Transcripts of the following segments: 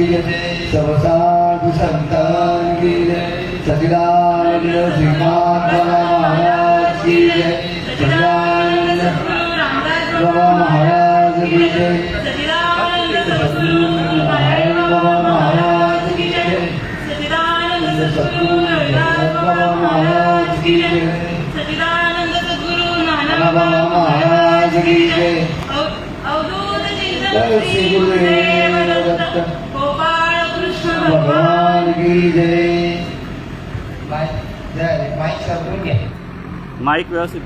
की जय सब संतान की जय सचिदानंद श्रीमान महाराज की जय। सचिदानंद बाबा महाराज की जय। बाबा महाराज की जय। बाबा महाराज की जय। बाबा महाराज की जय। अवधूत श्री गुरुदेव दत्त। भगवान की जय। जय माईक समजून घ्या. माईक व्यवस्थित.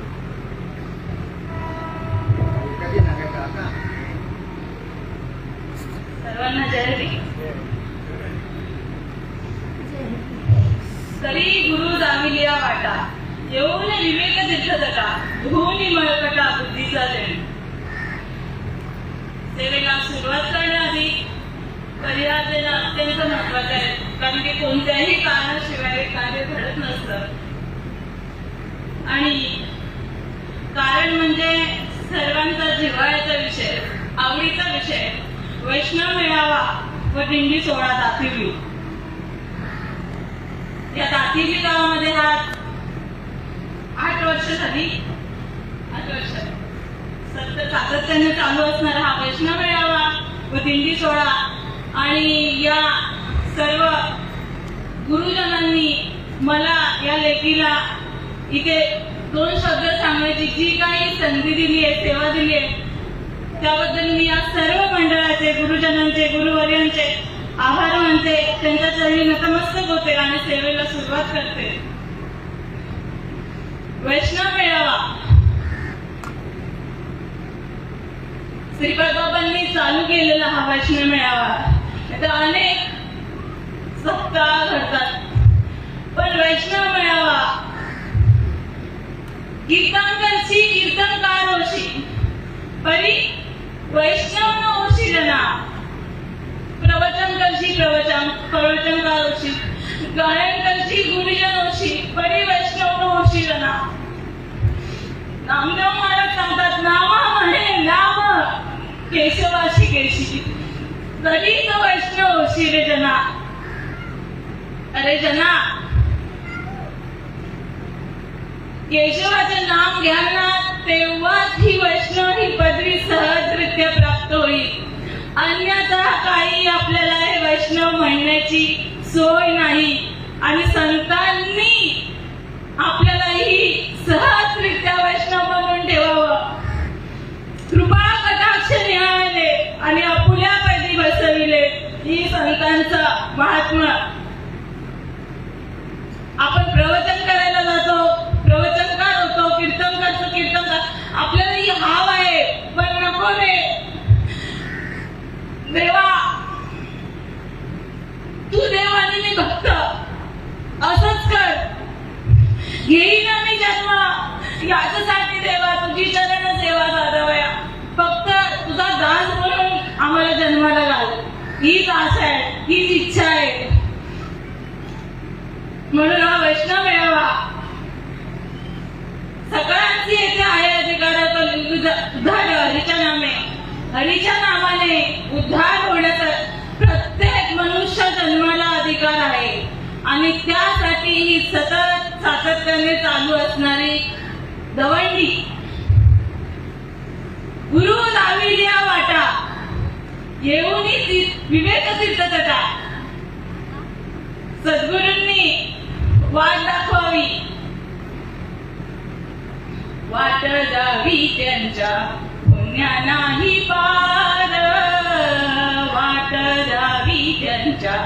सर्वांना जय गुरु जामिलिया वाटा येऊन विवेक तीर्थदटा मळकटा बुद्धीचा देण सेवेला सुरुवात करण्याआधी परिवार देणं अत्यंत महत्वाचं आहे. कारण की कोणत्याही कारणाशिवाय कार्य घडत नसतं. आणि कारण म्हणजे सर्वांचा जिव्हाळ्याचा विषय आवडीचा विषय वैष्णव मेळावा व दिंडी सोहळा दातिवली या दातिवली गावामध्ये हा आठ वर्ष झाली. आठ वर्ष. सतत सातत्याने चालू असणारा हा वैष्णव मेळावा व दिंडी सोहळा आणि या सर्व गुरुजनांनी मला या लेखीला इथे दोन शब्द सांगण्याची जी काही संधी दिली आहे सेवा दिली आहे त्याबद्दल मी या सर्व मंडळाचे गुरुजनांचे गुरुवर्यांचे आभार मानते. त्यांच्या चरणी नतमस्तक होते आणि सेवेला सुरुवात करते. वैष्णव मेळावा. श्रीपाद बाबांनी चालू केलेला हा वैष्णव मेळावा. तर अनेक सप्ताह घडतात पण वैष्णव मेळावा कीर्तनकरची कीर्तनकार होशी परी वैष्णव न होशी जना प्रवचन करशी प्रवचन प्रवचनकार होशी गायन करशी गुरुजन होशी परी वैष्णव न होशी जना नामदेव महाराज सांगतात नामा म्हणे नाम वैष्णव होशी अरे जना. केशवाचं नाम घ्याल ना तेव्हाच ही वैष्णव ही पदवी सहजरित्या प्राप्त होईल. अन्यथा काही आपल्याला हे वैष्णव म्हणण्याची सोय नाही. आणि संतांनी आपल्याला ही सहज संतांचा महात्मा. आपण प्रवचन करायला जातो प्रवचनकार होतो कीर्तनकारचं कीर्तनकार आपल्याला ही हाव आहे पण नको रे. देवा तू देव आणि मी भक्त. असंच कर. घेईन मी जन्म. याच्यासाठी देवा तुझी चरण सेवा साधावया फक्त तुझा दास म्हणून आम्हाला जन्माला घाल. हीच आशा आहे हीच इच्छा आहे. म्हणून हा वैष्णव मेळावा. सगळ्यांची येथे आहे अधिकारात उद्धार हरीच्या नामे. हरीच्या नामाने उद्धार होण्याचा प्रत्येक मनुष्य जन्माला अधिकार आहे. आणि त्यासाठी ही सतत सातत्याने चालू असणारी दवंडी. गुरु लाविल्या वाटा. येऊन विवेक तीर्थतटा सद्गुरूंनी वाट दाखवावी. वाट द्यावी त्यांच्या पुण्या नाही पार. वाट द्यावी त्यांच्या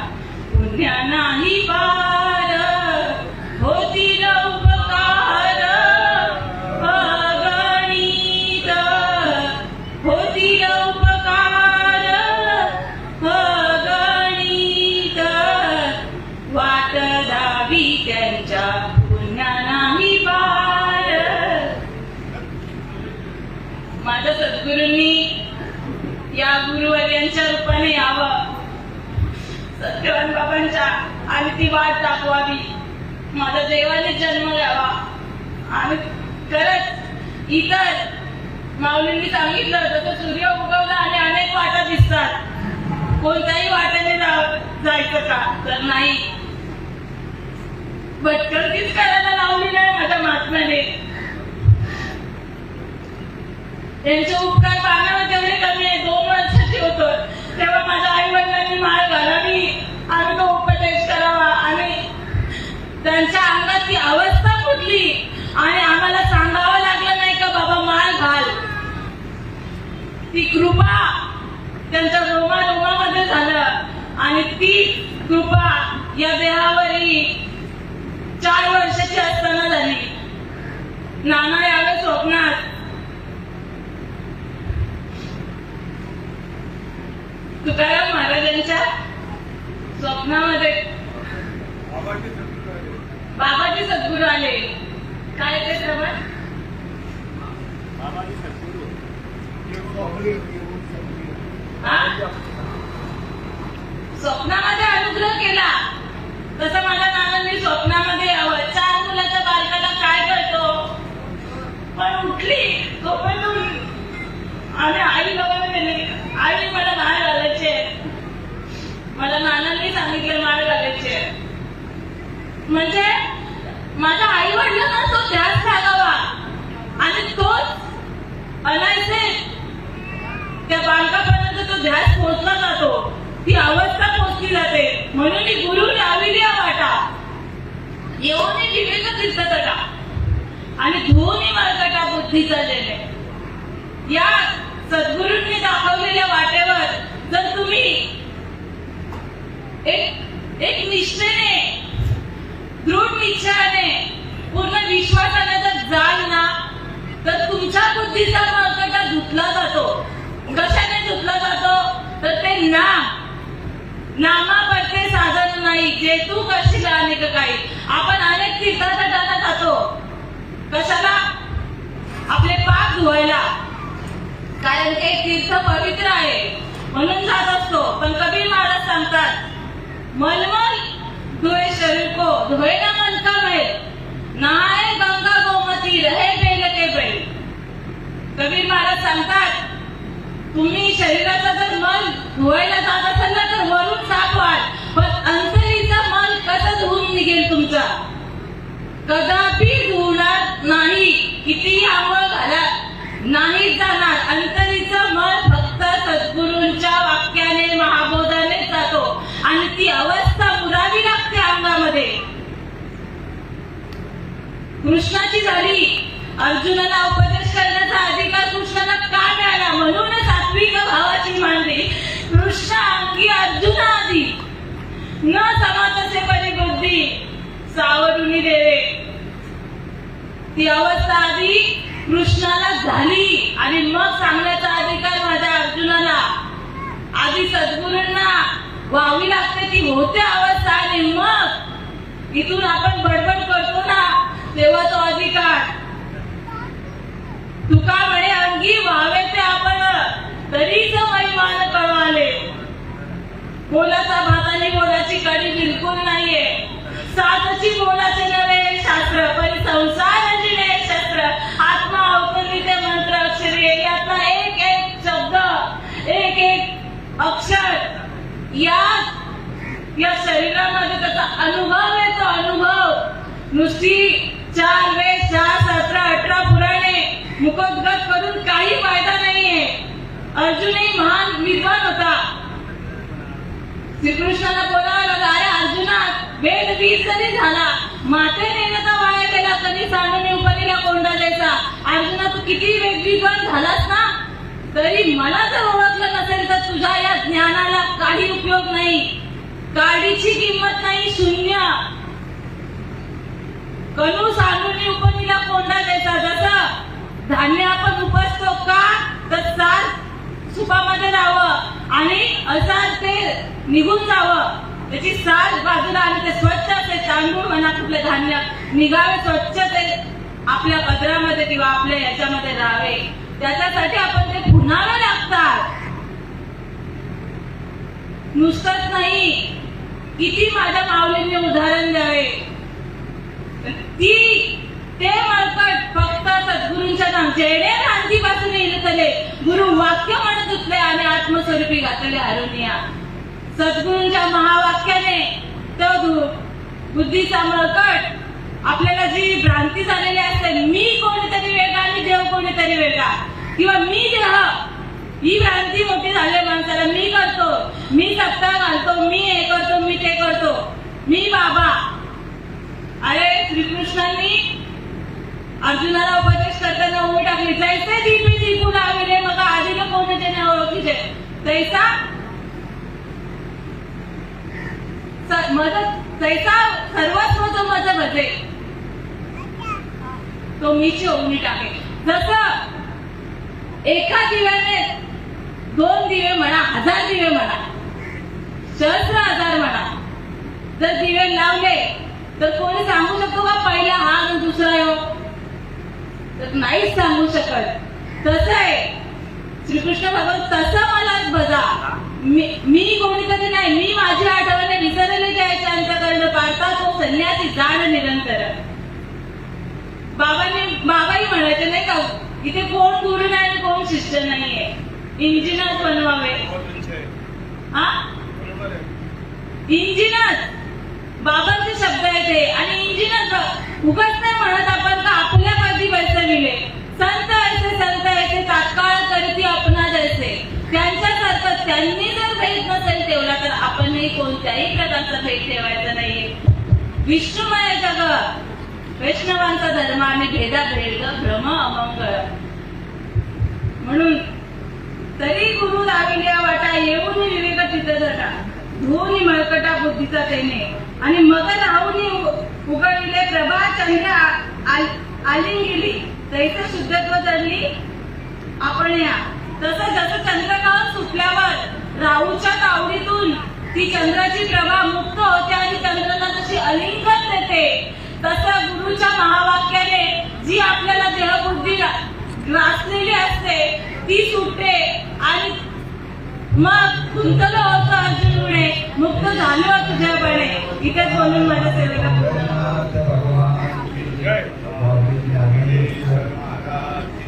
पुण्या नाही पार. या गुरुवर यांच्या रूपाने यावं. सत्यवान बाबांच्या आणि ती वाट दाखवावी. माझा देवाने जन्म घ्यावा. आणि खरंच इतर माऊलींनी सांगितलं जसं सूर्य उगवला आणि अनेक वाटा दिसतात. कोणत्याही वाटेने जायचं का? तर नाही. भटकंतीच करायला लावली नाही माझ्या महात्म्याने. त्यांचे उपकार पाण्यावर तेवढे कमी आहेत. तेव्हा माझ्या आई वडिलांनी माळ घालावी आणि तो उपदेश करावा आणि त्यांच्या अंगात ती अवस्था फुटली आणि आम्हाला सांगावं लागलं नाही का बाबा माळ घाल. ती कृपा त्यांच्या रोमा रोमामध्ये झालं आणि ती कृपा या देहावरही चार वर्षाची असताना झाली. नाना यावे स्वप्नात तुकाराम महाराजांच्या स्वप्नामध्ये बाबाजी सद्गुरू आले. काय ते प्रमाण? स्वप्नामध्ये अनुग्रह केला. तसं माझ्या नानांनी स्वप्नामध्ये यावं चार मुलाच्या बालकाला काय करतो? पण उठली झोपेतून आणि आई जवळ गेली आई मला माळ घालायचे मला नानांनी सांगितले माळ घालायचे म्हणजे माझ्या आई वडिलांना तो ध्यास लागावा आणि तोच अनायचे त्या बालकापर्यंत तो ध्यास पोहोचला जातो. ती अवस्था पोहोचली जाते. म्हणून ही गुरु लाविली वाटा. येऊन विवेक तीर्थतटा आणि धुवून मळकटा बुद्धी चाललेले. या सद्गुरूंनी दाखवलेल्या वाटेवर जर तुम्ही एक एक निष्ठेने दृढ इच्छाने पूर्ण विश्वासाने जर जाल ना तर तुमच्या बुद्धीचा मळकटा धुतला जातो. कशाने धुतला जातो? तर ते नाम. नामापरते साधन नाही. जे तू करशील अनेक काही आपण अनेक तीर्थाटना जातो. कशाला? आपले पाप धुवायला. कारण ते तीर्थ पवित्र आहे. म्हणून जात असतो. पण कबीर महाराज सांगतात मलमल धुए शरीर को धोए ना मन का मैल नहाए गंगा गोमती रहे बेल के बैल। कबीर महाराज सांगतात तुम्ही शरीराचा जर मन धुवायला जात असाल ना तर वरून साफ व्हाल पण अंतरीचा मन कसं धुवून निघेल तुमचा? कदापि धुणार नाही कितीही आंघोळ घाला नाही जाणार. अंतरीचं मन फक्त सद्गुरूंच्या वाक्याने महाबोधाने जातो आणि ती अवस्था मुरावी लागते अंगामध्ये कृष्णाची झाली. अर्जुनाला उपदेश करण्याचा अधिकार कृष्णाला का मिळाला? म्हणून सात्विक भावाची मांडली. कृष्ण अंगी अर्जुना आधी न समातसे परिबुद्धी सावरुनी देवे. ती अवस्था आधी कृष्णाला झाली आणि मग सांगण्याचा अधिकार माझ्या अर्जुनाला. आधी सद्गुरूंना व्हावी लागते ती होते अवस्था आणि मग इथून आपण बडबड करतो ना? तेव्हा तो अधिकार. तुका म्हणे अंगी व्हावे ते आपण तरीच महिमान कळवाले बोलाचा भातानी बोलाची कडी बिलकुल नाहीये. सातची बोलाचे नव्हे शास्त्र पण संसाराची नाही शास्त्र. आत्मा अवतरली ते मंत्र अक्षर यातला एक एक शब्द एक एक अक्षर या या शरीरामध्ये त्याचा अनुभव येतो अनुभव नुसती चार वेळ चार सतरा अठरा पुराणे. मुखोद्गत करून काही फायदा नाहीये. अर्जुनही महान विद्वान होता. श्रीकृष्णाला बोलावं अरे अर्जुना वेद वीस जरी झाला? माते नेण्याचा वाया गेला कधी सांडून उपनीला कोंडा द्यायचा? अर्जुना तू किती वेद विद्वान झालास ना? तरी मला जर ओळखलं नसेल तर तुझ्या या ज्ञानाला काही उपयोग नाही. काडीची किंमत नाही शून्य. कलू सांडून उपनीला कोंडा द्यायचा जसं धान्य आपण उपसतो का तर सार सुपामध्ये राहावं आणि असाल ते निघून जावं. त्याची साल बाजूला आणि ते स्वच्छ ते तांदूळ म्हणा कुठले धान्य निघावे स्वच्छ ते आपल्या पदरामध्ये किंवा आपल्या याच्यामध्ये राहावे. त्याच्यासाठी आपण ते पुन्हावे लागतात. नुसतंच नाही किती माझ्या माऊलींनी उदाहरण द्यावे. ती ते मळकट फक्त सद्गुरूंच्या जेणे रांती पासून येतले गुरु वाक्य म्हणत उठले आणि आत्मस्वरूपी घातले हरुनिया सद्गुरूंच्या महावाक्याने तो बुद्धीचा मळकट आपल्याला जी भ्रांती झालेली असते मी कोणीतरी वेगळा आणि देव कोणीतरी वेगळा. किंवा मी देह ही भ्रांती मोठी झाली माणसाला मी करतो. मी सत्ता घालतो मी हे करतो मी ते करतो. मी बाबा अरे श्रीकृष्णांनी अर्जुनाला उपदेश करताना उभी टाकली. जैसे दीपी दीपू लाविले मग आधीला कोण त्याने ओळखीचे तैसा मदत तैसा सर्वस्व जो मज भजे. तो मीची ओघणी टाके जसं एका दिव्याने दोन दिवे म्हणा हजार दिवे म्हणा सहस्र हजार म्हणा जर दिवे लावले तर कोणी सांगू शकतो का? पहिला हा आणि दुसरा यो? तर नाहीच सांगू शकत. तसं आहे. श्रीकृष्ण भगवान तसं मलाच बजा. मी मी कोणीतरी नाही. मी माझी आठवणे विसरले जायच्या अंतकरण पाडता तो संन्यासी जाण निरंतर. बाबांनी बाबाही म्हणायचे नाही का इथे कोण गुरु नाही आणि कोण शिष्य नाहीये. इंजिनच बनवावे. हा इंजिनच. बाबांचे शब्द येते आणि इंजिनच उगाच नाही म्हणत आपण का आपल्या कधी बैसविले संत ऐसे संत ऐसे तात्काळ करती आपणा जैसे त्यांच्यासारखं त्यांनी जर भेट नसेल ठेवला तर आपणही कोणत्याही प्रकारचा भेट ठेवायचा नाहीये. विष्णुमय जग वैष्णवांचा धर्म आणि भेदा भेद भ्रम अमंगळ. म्हणून तरी गुरु लाविल्या वाटा येऊन विवेक तिथे धरा भूनी मळकटा बुद्धीचा तेने आणि मग राहून उघडले प्रभा चंद्र आलिंगिली. गेली तैसे शुद्धत्व जडली आपण या तसं जसं चंद्रकाळ सुटल्यावर राहूच्या तावडीतून ती चंद्राची प्रभा मुक्त होते आणि चंद्राला जशी अलिंगन देते तसं गुरुच्या महावाक्याने जी आपल्याला देहबुद्धी ग्रासलेली असते ती सुटते आणि मग खुंतलो होतो अर्जुनमुळे मुक्त झालो तुझ्यापणे इथेच बोलून माझ्या सेवेला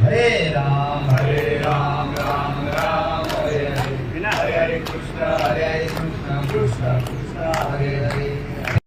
हरे राम हरे राम राम राम हरे हरे कृष्ण हरे कृष्ण कृष्ण कृष्ण हरे हरे